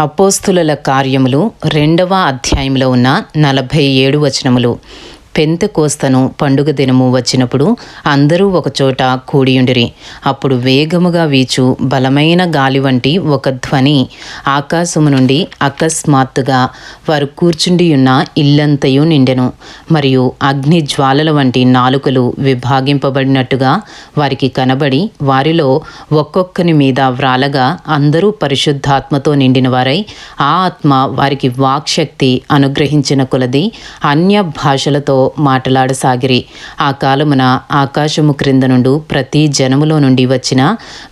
అపోస్తుల కార్యములు రెండవ అధ్యాయంలో ఉన్న నలభై ఏడు వచనములు. పెంతెకోస్తను పండుగ దినము వచ్చినప్పుడు అందరూ ఒకచోట కూడియుండిరి. అప్పుడు వేగముగా వీచు బలమైన గాలి వంటి ఒక ధ్వని ఆకాశము నుండి అకస్మాత్తుగా వారు కూర్చుండియున్న ఇల్లంతయు నిండెను. మరియు అగ్ని జ్వాలల వంటి నాలుకలు విభాగింపబడినట్టుగా వారికి కనబడి వారిలో ఒక్కొక్కని మీద వ్రాలగా అందరూ పరిశుద్ధాత్మతో నిండిన వారై ఆ ఆత్మ వారికి వాక్శక్తి అనుగ్రహించిన కొలది అన్య భాషలతో మాటలాడసాగిరి. ఆ కాలమున ఆకాశము క్రింద నుండి ప్రతి జనములో నుండి వచ్చిన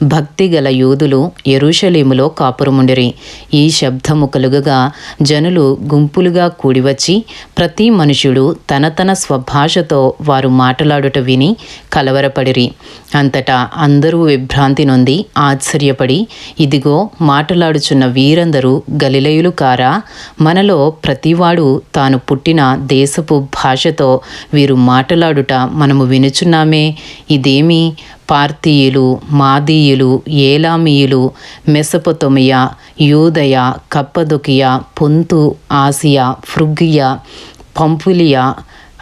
భక్తి గల యూదులు ఎరుషలేములో కాపురముండిరి. ఈ శబ్దము కలుగగా జనులు గుంపులుగా కూడివచ్చి ప్రతి మనుషుడు తన తన స్వభాషతో వారు మాట్లాడుట విని కలవరపడిరి. అంతటా అందరూ విభ్రాంతి నొంది ఆశ్చర్యపడి ఇదిగో మాట్లాడుచున్న వీరందరూ గలిలయులు కారా? మనలో ప్రతివాడు తాను పుట్టిన దేశపు భాషతో వీరు మాటలాడుట మనము వినుచున్నామే. ఇదేమి? పార్తీయులు మాదీయులు ఏలామీయులు మెసపొతొమియా యూదయ కప్పదొకియా పొంతు ఆసియా ఫ్రుగియా పంపులియా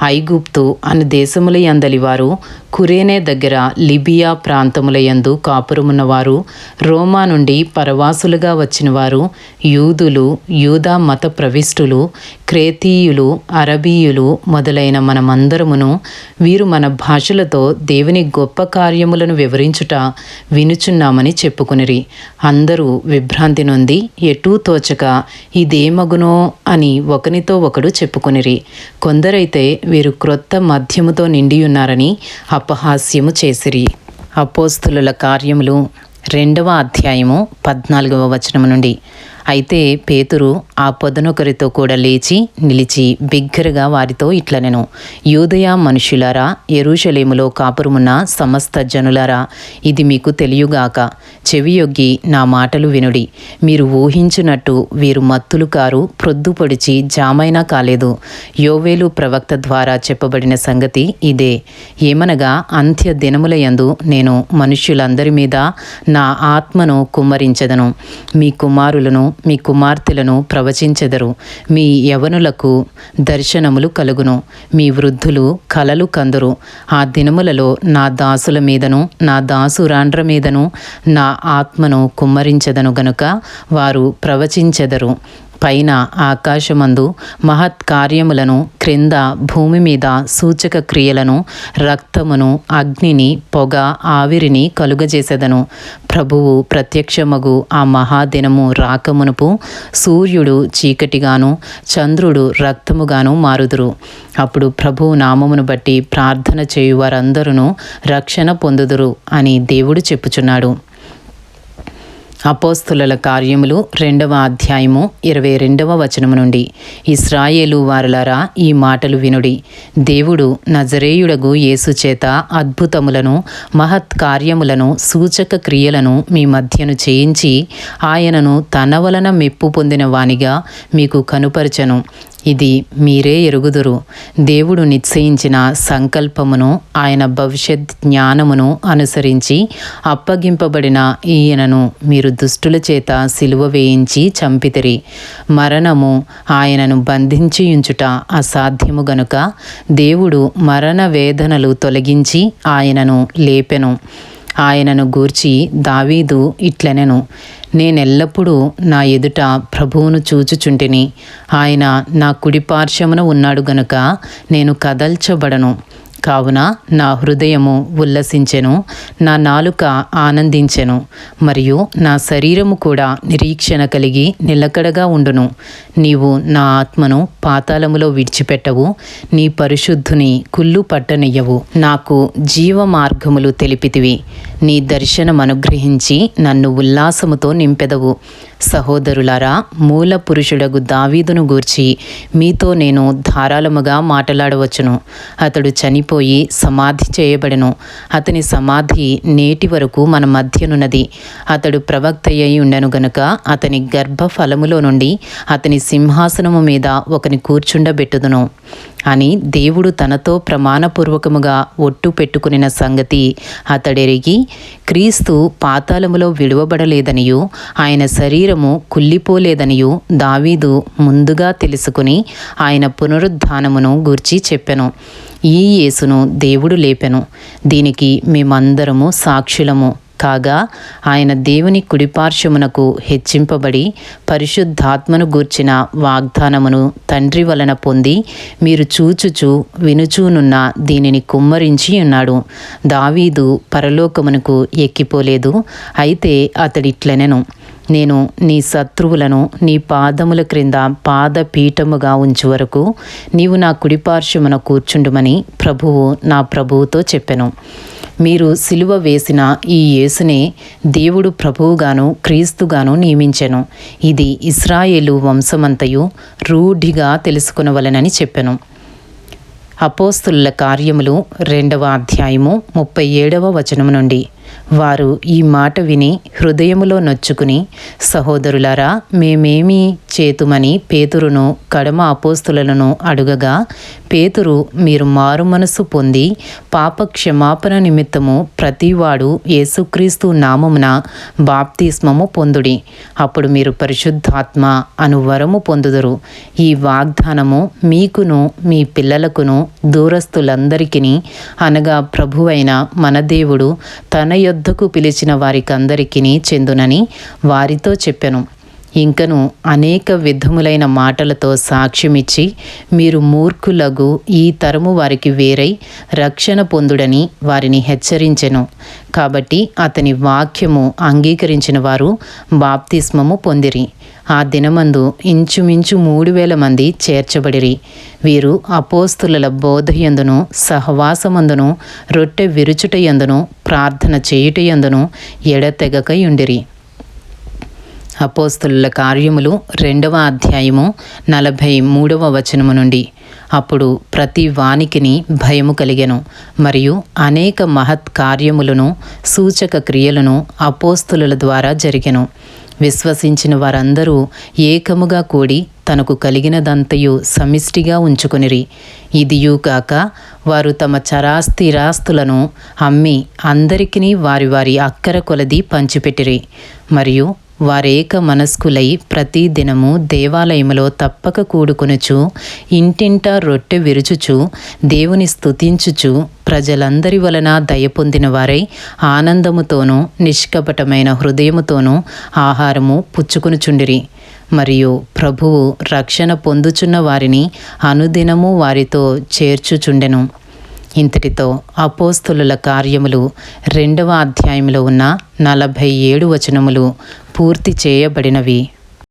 ఐగుప్తు అను దేశముల యందలివారు కురేనే దగ్గర లిబియా ప్రాంతములయందు కాపురమున్నవారు రోమా నుండి పరవాసులుగా వచ్చినవారు యూదులు యూదా మత ప్రవిష్టులు క్రేతీయులు అరబీయులు మొదలైన మనమందరమును వీరు మన భాషలతో దేవుని గొప్ప కార్యములను వివరించుట వినుచున్నామని చెప్పుకునిరి. అందరూ విభ్రాంతి నొంది ఎటూ తోచక ఇదేమగునో? అని ఒకనితో ఒకడు చెప్పుకునిరి. కొందరైతే వీరు క్రొత్త మద్యముతో నిండియున్నారని అపహాస్యము చేసిరి. అపోస్తులుల కార్యములు రెండవ అధ్యాయము పద్నాలుగవ వచనము నుండి. అయితే పేతురు ఆ పొదనొకరితో కూడా లేచి నిలిచి బిగ్గరగా వారితో ఇట్లనెను. యూదయ మనుషులారా ఎరుషలేములో కాపురమున్న సమస్త జనులారా ఇది మీకు తెలియగాక. చెవియొగ్గి నా మాటలు వినుడి. మీరు ఊహించినట్టు వీరు మత్తులు కారు ప్రొద్దుపొడిచి జామైనా కాలేదు. యోవేలు ప్రవక్త ద్వారా చెప్పబడిన సంగతి ఇదే. ఏమనగా అంత్య దినములయందు నేను మనుష్యులందరి మీద నా ఆత్మను కుమ్మరించదను. మీ కుమారులను మీ కుమార్తెలను ప్రవచించెదరు. మీ యవనులకు దర్శనములు కలుగును. మీ వృద్ధులు కలలు కందురు. ఆ దినములలో నా దాసుల మీదను నా దాసురాండ్ర మీదను నా ఆత్మను కుమ్మరించెదను గనుక వారు ప్రవచించెదరు. పైన ఆకాశమందు మహత్ కార్యములను క్రింద భూమి మీద సూచక క్రియలను రక్తమును అగ్నిని పొగ ఆవిరిని కలుగజేసెదను. ప్రభువు ప్రత్యక్షమగు ఆ మహాదినము రాకమునుపు సూర్యుడు చీకటిగాను చంద్రుడు రక్తముగాను మారుదురు. అప్పుడు ప్రభువు నామమును బట్టి ప్రార్థన చేయు రక్షణ పొందుదురు అని దేవుడు చెప్పుచున్నాడు. అపోస్తుల కార్యములు రెండవ అధ్యాయము ఇరవై రెండవ వచనము నుండి. ఇస్రాయేలు వారులారా ఈ మాటలు వినుడి. దేవుడు నజరేయుడగు యేసు చేత అద్భుతములను మహత్ కార్యములను సూచక క్రియలను మీ మధ్యను చేయించి ఆయనను తన వలన మెప్పు పొందిన వానిగా మీకు కనుపరచను. ఇది మీరే ఎరుగుదురు. దేవుడు నిశ్చయించిన సంకల్పమును ఆయన భవిష్యత్ జ్ఞానమును అనుసరించి అప్పగింపబడిన ఈయనను మీరు దుష్టుల చేత సిలువ వేయించి చంపితిరి. మరణము ఆయనను బంధించి ఉంచుట అసాధ్యము గనుక దేవుడు మరణ వేదనలు తొలగించి ఆయనను లేపెను. ఆయనను గూర్చి దావీదు ఇట్లనెను. నేనెల్లప్పుడూ నా ఎదుట ప్రభువును చూచుచుంటిని. ఆయన నా కుడిపార్శ్వమున ఉన్నాడు గనుక నేను కదల్చబడను. కావున నా హృదయము ఉల్లసించెను నా నాలుక ఆనందించెను మరియు నా శరీరము కూడా నిరీక్షణ కలిగి నిలకడగా ఉండును. నీవు నా ఆత్మను పాతాళములో విడిచిపెట్టవు నీ పరిశుద్ధుని కుళ్ళు పట్టనియ్యవు. నాకు జీవ మార్గములు తెలిపితివి. నీ దర్శనం అనుగ్రహించి నన్ను ఉల్లాసముతో నింపెదవు. సహోదరులారా మూల పురుషుడగు దావీదును గూర్చి మీతో నేను ధారాళముగా మాట్లాడవచ్చును. అతడు చనిపోయి సమాధి చేయబడెను. అతని సమాధి నేటి వరకు మన మధ్యనున్నది. అతడు ప్రవక్త అయి ఉండెను గనుక అతని గర్భ ఫలములో నుండి అతని సింహాసనము మీద ఒకని కూర్చుండబెట్టుదును. అని దేవుడు తనతో ప్రమాణపూర్వకముగా ఒట్టు పెట్టుకునిన సంగతి అతడెరిగి క్రీస్తు పాతాళములో విడువబడలేదనియు ఆయన శరీరము కుల్లిపోలేదనియు దావీదు ముందుగా తెలుసుకుని ఆయన పునరుద్ధానమును గూర్చి చెప్పెను. ఈ యేసును దేవుడు లేపెను. దీనికి మేమందరము సాక్షులము. కాగా ఆయన దేవుని కుడిపార్శ్వమునకు హెచ్చింపబడి పరిశుద్ధాత్మను గూర్చిన వాగ్దానమును తండ్రి వలన పొంది మీరు చూచుచు వినుచూనున్న దీనిని కుమ్మరించి ఉన్నాడు. దావీదు పరలోకమునకు ఎక్కిపోలేదు. అయితే అతడిట్లనెను నేను నీ శత్రువులను నీ పాదముల క్రింద పాదపీఠముగా ఉంచు వరకు నీవు నా కుడిపార్శ్వమున కూర్చుండుమని ప్రభువు నా ప్రభువుతో చెప్పెను. మీరు సిలువ వేసిన ఈ యేసునే దేవుడు ప్రభువుగాను క్రీస్తుగాను నియమించెను. ఇది ఇస్రాయేలు వంశమంతయు రూఢిగా తెలుసుకునవలనని చెప్పెను. అపోస్తుల కార్యములు రెండవ అధ్యాయము ముప్పై ఏడవ వచనము నుండి. వారు ఈ మాట విని హృదయములో నొచ్చుకుని సహోదరులారా మేమేమి చేతుమని పేతురును కడమ అపోస్తులను అడుగగా పేతురు మీరు మారు మనస్సు పొంది పాప క్షమాపణ నిమిత్తము ప్రతివాడు యేసుక్రీస్తు నామమున బాప్తిస్మము పొందుడి. అప్పుడు మీరు పరిశుద్ధాత్మ అను వరము పొందుదురు. ఈ వాగ్దానము మీకును మీ పిల్లలకును దూరస్తులందరికీ అనగా ప్రభువైన మన దేవుడు తన యొద్దకు పిలిచిన వారికందరికీ చెందునని వారితో చెప్పెను. ఇంకను అనేక విధములైన మాటలతో సాక్ష్యమిచ్చి మీరు మూర్ఖులగు ఈ తరము వారికి వేరై రక్షణ పొందుడని వారిని హెచ్చరించెను. కాబట్టి అతని వాక్యము అంగీకరించిన వారు బాప్తిస్మము పొందిరి. ఆ దినమందు ఇంచుమించు మూడు వేల మంది చేర్చబడిరి. వీరు అపోస్తుల బోధయందును సహవాసమందును రొట్టె విరుచుటయందును ప్రార్థన చేయుటయందును ఎడతెగకయుండిరి. అపోస్తుల కార్యములు రెండవ అధ్యాయము నలభై మూడవ వచనము నుండి. అప్పుడు ప్రతి వానికిని భయము కలిగెను మరియు అనేక మహత్ కార్యములను సూచక క్రియలను అపోస్తుల ద్వారా జరిగెను. విశ్వసించిన వారందరూ ఏకముగా కూడి తనకు కలిగినదంతయు సమిష్టిగా ఉంచుకొనిరి. ఇదియూ కాక వారు తమ చరాస్తిరాస్తులను అమ్మి అందరికీ వారి వారి అక్కర కొలది పంచిపెట్టిరి. మరియు వారేక మనస్కులై ప్రతి దినము దేవాలయములో తప్పక కూడుకొనుచు ఇంటింటా రొట్టె విరుచుచు దేవుని స్తుతించుచు ప్రజలందరి వలన దయ పొందిన వారై ఆనందముతోనూ నిష్కపటమైన హృదయముతోనూ ఆహారము పుచ్చుకొనుచుండిరి. మరియు ప్రభువు రక్షణ పొందుచున్న వారిని అనుదినము వారితో చేర్చుచుండెను. ఇంతటితో అపోస్తులుల కార్యములు రెండవ అధ్యాయంలో ఉన్న నలభై ఏడు వచనములు పూర్తి చేయబడినవి.